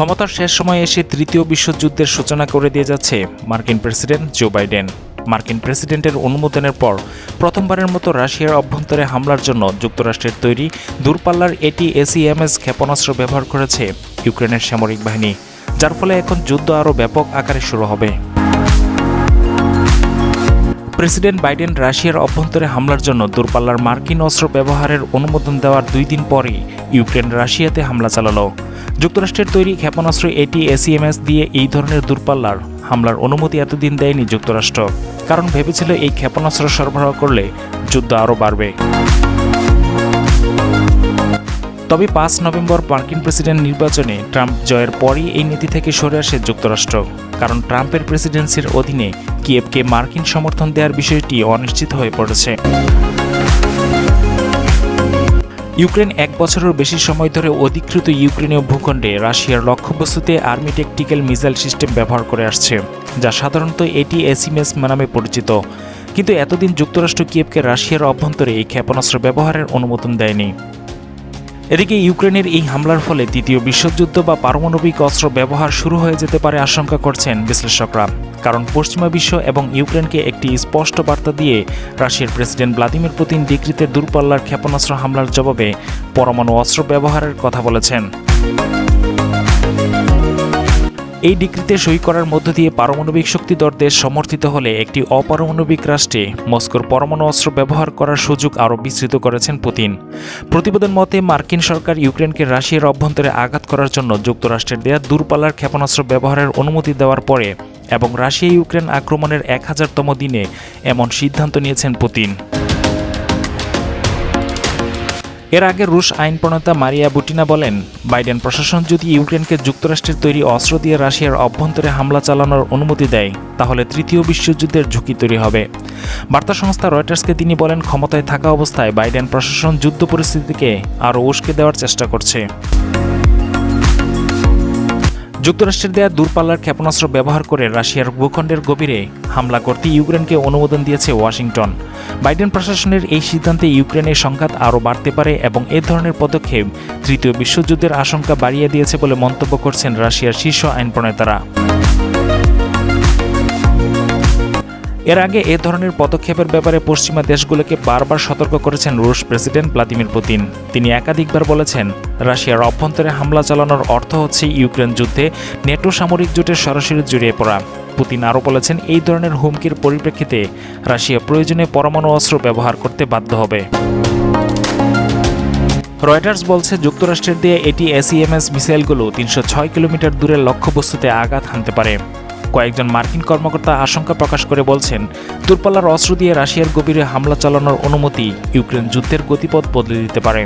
ক্ষমতার শেষ সময়ে এসে তৃতীয় বিশ্বযুদ্ধের সূচনা করে দিয়ে যাচ্ছে মার্কিন প্রেসিডেন্ট জো বাইডেন। মার্কিন প্রেসিডেন্টের অনুমোদনের পর প্রথমবারের মতো রাশিয়ার অভ্যন্তরে হামলার জন্য যুক্তরাষ্ট্রের তৈরি দূরপাল্লার এটি এসিএমএস ক্ষেপণাস্ত্র ব্যবহার করেছে ইউক্রেনের সামরিক বাহিনী, যার ফলে এখন যুদ্ধ আরও ব্যাপক আকারে শুরু হবে। প্রেসিডেন্ট বাইডেন রাশিয়ার অভ্যন্তরে হামলার জন্য দূরপাল্লার মার্কিন অস্ত্র ব্যবহারের অনুমোদন দেওয়ার দুই দিন পরই ইউক্রেন রাশিয়াতে হামলা চালালো। যুক্তরাষ্ট্রের তৈরি ক্ষেপণাস্ত্র এটি এসিএমএস দিয়ে এই ধরনের দূরপাল্লার হামলার অনুমতি এতদিন দেয়নি যুক্তরাষ্ট্র। কারণ ভেবেছিল এই ক্ষেপণাস্ত্র সরবরাহ করলে যুদ্ধ আরও বাড়বে। তবে পাঁচ নভেম্বর মার্কিন প্রেসিডেন্ট নির্বাচনে ট্রাম্প জয়ের পরই এই নীতি থেকে সরে আসে যুক্তরাষ্ট্র। কারণ ট্রাম্পের প্রেসিডেন্সির অধীনে কিয়েভকে মার্কিন সমর্থন দেওয়ার বিষয়টি অনিশ্চিত হয়ে পড়েছে। ইউক্রেন এক বছরের বেশি সময় ধরে অধিকৃত ইউক্রেনীয় ভূখণ্ডে রাশিয়ার লক্ষ্যবস্তুতে আর্মি টেকটিক্যাল মিসাইল সিস্টেম ব্যবহার করে আসছে, যা সাধারণত এটি এসিমএস নামে পরিচিত। কিন্তু এতদিন যুক্তরাষ্ট্র কিয়েভকে রাশিয়ার অভ্যন্তরে এই ক্ষেপণাস্ত্র ব্যবহারের অনুমোদন দেয়নি। এদিকে ইউক্রেনের এই হামলার ফলে দ্বিতীয় বিশ্বযুদ্ধ বা পারমাণবিক অস্ত্র ব্যবহার শুরু হয়ে যেতে পারে আশঙ্কা করছেন বিশ্লেষকরা। কারণ পশ্চিমা বিশ্ব এবং ইউক্রেনকে একটি স্পষ্ট বার্তা দিয়ে রাশিয়ার প্রেসিডেন্ট ভ্লাদিমির পুতিন ডিক্রিতে দূরপাল্লার ক্ষেপণাস্ত্র হামলার জবাবে পরমাণু অস্ত্র ব্যবহারের কথা বলেছেন। এই ডিক্রিতে সই করার মধ্য দিয়ে পারমাণবিক শক্তিধর দেশ সমর্থিত হলে একটি অপারমাণবিক রাষ্ট্রে মস্কোর পরমাণু অস্ত্র ব্যবহার করার সুযোগ আরও বিস্তৃত করেছেন পুতিন। প্রতিবেদন মতে, মার্কিন সরকার ইউক্রেনকে রাশিয়ার অভ্যন্তরে আঘাত করার জন্য যুক্তরাষ্ট্রের দেয়া দূরপাল্লার ক্ষেপণাস্ত্র ব্যবহারের অনুমতি দেওয়ার পরে এবং রাশিয়া ইউক্রেন আক্রমণের এক হাজারতম দিনে এমন সিদ্ধান্ত নিয়েছেন পুতিন। এর আগে রুশ আইন প্রণেতা মারিয়া বুটিনা বলেন, বাইডেন প্রশাসন যদি ইউক্রেনকে যুক্তরাষ্ট্রের তৈরি অস্ত্র দিয়ে রাশিয়ার অভ্যন্তরে হামলা চালানোর অনুমতি দেয়, তাহলে তৃতীয় বিশ্বযুদ্ধের ঝুঁকি তৈরি হবে। বার্তা সংস্থা রয়টার্সকে তিনি বলেন, ক্ষমতায় থাকা অবস্থায় বাইডেন প্রশাসন যুদ্ধ পরিস্থিতিকে আরও উস্কে দেওয়ার চেষ্টা করছে। যুক্তরাষ্ট্রের দেয়া দূরপাল্লার ক্ষেপণাস্ত্র ব্যবহার করে রাশিয়ার ভূখণ্ডের গভীরে হামলা করতে ইউক্রেনকে অনুমোদন দিয়েছে ওয়াশিংটন। বাইডেন প্রশাসনের এই সিদ্ধান্তে ইউক্রেনের সংঘাত আরও বাড়তে পারে এবং এ ধরনের পদক্ষেপ তৃতীয় বিশ্বযুদ্ধের আশঙ্কা বাড়িয়ে দিয়েছে বলে মন্তব্য করছেন রাশিয়ার শীর্ষ আইন প্রণেতারা। এর আগে এ ধরনের পদক্ষেপের ব্যাপারে পশ্চিমা দেশগুলোকে বারবার সতর্ক করেছেন রুশ প্রেসিডেন্ট ভ্লাদিমির পুতিন। তিনি একাধিকবার বলেছেন, রাশিয়ার অভ্যন্তরে হামলা চালানোর অর্থ হচ্ছে ইউক্রেন যুদ্ধে নেটো সামরিক জোটের সরাসরি জড়িয়ে পড়া। পুতিন আরও বলেছেন, এই ধরনের হুমকির পরিপ্রেক্ষিতে রাশিয়া প্রয়োজনে পরমাণু অস্ত্র ব্যবহার করতে বাধ্য হবে। রয়টার্স বলছে, যুক্তরাষ্ট্রের দিয়ে এটি এসইএমএস মিসাইলগুলো তিনশো ছয় কিলোমিটার দূরের লক্ষ্যবস্তুতে আঘাত হানতে পারে। কয়েকজন মার্কিন কর্মকর্তা আশঙ্কা প্রকাশ করে বলছেন, দূরপাল্লার অস্ত্র দিয়ে রাশিয়ার গভীরে হামলা চালানোর অনুমতি ইউক্রেন যুদ্ধের গতিপথ বদলে দিতে পারে।